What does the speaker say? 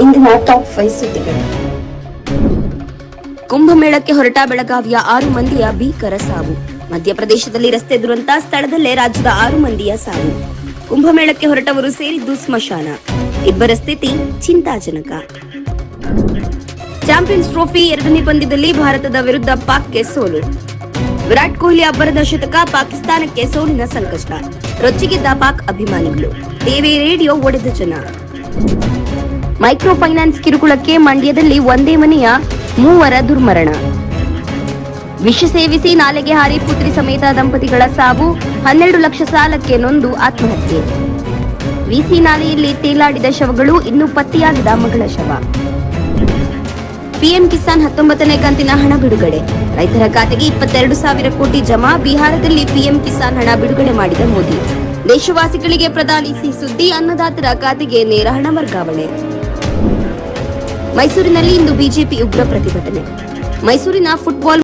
ಇಂದಿನ top five ಸುದ್ದಿಗಳು ಕುಂಭಮೇಳಕ್ಕೆ ಹೊರಟ ಬೆಳಗಾವಿಯ ಆರು ಮಂದಿಯ ಭೀಕರ ಸಾವು. ಮಧ್ಯಪ್ರದೇಶದಲ್ಲಿ ರಸ್ತೆ ದುರಂತ, ಸ್ಥಳದಲ್ಲೇ ರಾಜ್ಯದ ಆರು ಮಂದಿಯ ಸಾವು. ಕುಂಭಮೇಳಕ್ಕೆ ಹೊರಟವರು ಸೇರಿದ್ದು ಸ್ಮಶಾನ. ಇಬ್ಬರ ಸ್ಥಿತಿ ಚಿಂತಾಜನಕ. ಚಾಂಪಿಯನ್ಸ್ ಟ್ರೋಫಿ ಎರಡನೇ ಪಂದ್ಯದಲ್ಲಿ ಭಾರತದ ವಿರುದ್ಧ ಪಾಕ್ಗೆ ಸೋಲು. ವಿರಾಟ್ ಕೊಹ್ಲಿ ಅಬ್ಬರದ ಶತಕ, ಪಾಕಿಸ್ತಾನಕ್ಕೆ ಸೋಲಿನ ಸಂಕಷ್ಟ. ರೊಚ್ಚಿಗೆದ್ದ ಪಾಕ್ ಅಭಿಮಾನಿಗಳು. ಟಿವಿ ರೇಡಿಯೋ ಒಡೆದ ಜನ. ಮೈಕ್ರೋ ಫೈನಾನ್ಸ್ ಕಿರುಕುಳಕ್ಕೆ ಮಂಡ್ಯದಲ್ಲಿ ಒಂದೇ ಮನೆಯ ಮೂವರ ದುರ್ಮರಣ. ವಿಷ ಸೇವಿಸಿ ನಾಲೆಗೆ ಹಾರಿ ಪುತ್ರಿ ಸಮೇತ ದಂಪತಿಗಳ ಸಾವು, ಹನ್ನೆರಡು ಲಕ್ಷ ಸಾಲಕ್ಕೆ ನೊಂದು ಆತ್ಮಹತ್ಯೆ. ವಿಸಿ ನಾಲೆಯಲ್ಲಿ ತೇಲಾಡಿದ ಶವಗಳು ಇನ್ನೂ ಪತ್ತೆಯಾಗದ ಮಗಳ ಶವ. ಪಿಎಂ ಕಿಸಾನ್ ಹತ್ತೊಂಬತ್ತನೇ ಕಂತಿನ ಹಣ ಬಿಡುಗಡೆ. ರೈತರ ಖಾತೆಗೆ ಇಪ್ಪತ್ತೆರಡು ಸಾವಿರ ಕೋಟಿ ಜಮಾ, ಬಿಹಾರದಲ್ಲಿ ಪಿಎಂ ಕಿಸಾನ್ ಹಣ ಬಿಡುಗಡೆ ಮಾಡಿದ ಮೋದಿ. ದೇಶವಾಸಿಗಳಿಗೆ ಪ್ರಧಾನಿ ಸಿಹಿ ಸುದ್ದಿ ಅನ್ನದಾತರ ಖಾತೆಗೆ ನೇರ ಹಣ ವರ್ಗಾವಣೆ. ಮೈಸೂರಿನಲ್ಲಿ ಇಂದು ಬಿಜೆಪಿ ಉಗ್ರ ಪ್ರತಿಭಟನೆ. ಮೈಸೂರಿನ ಫುಟ್ಬಾಲ್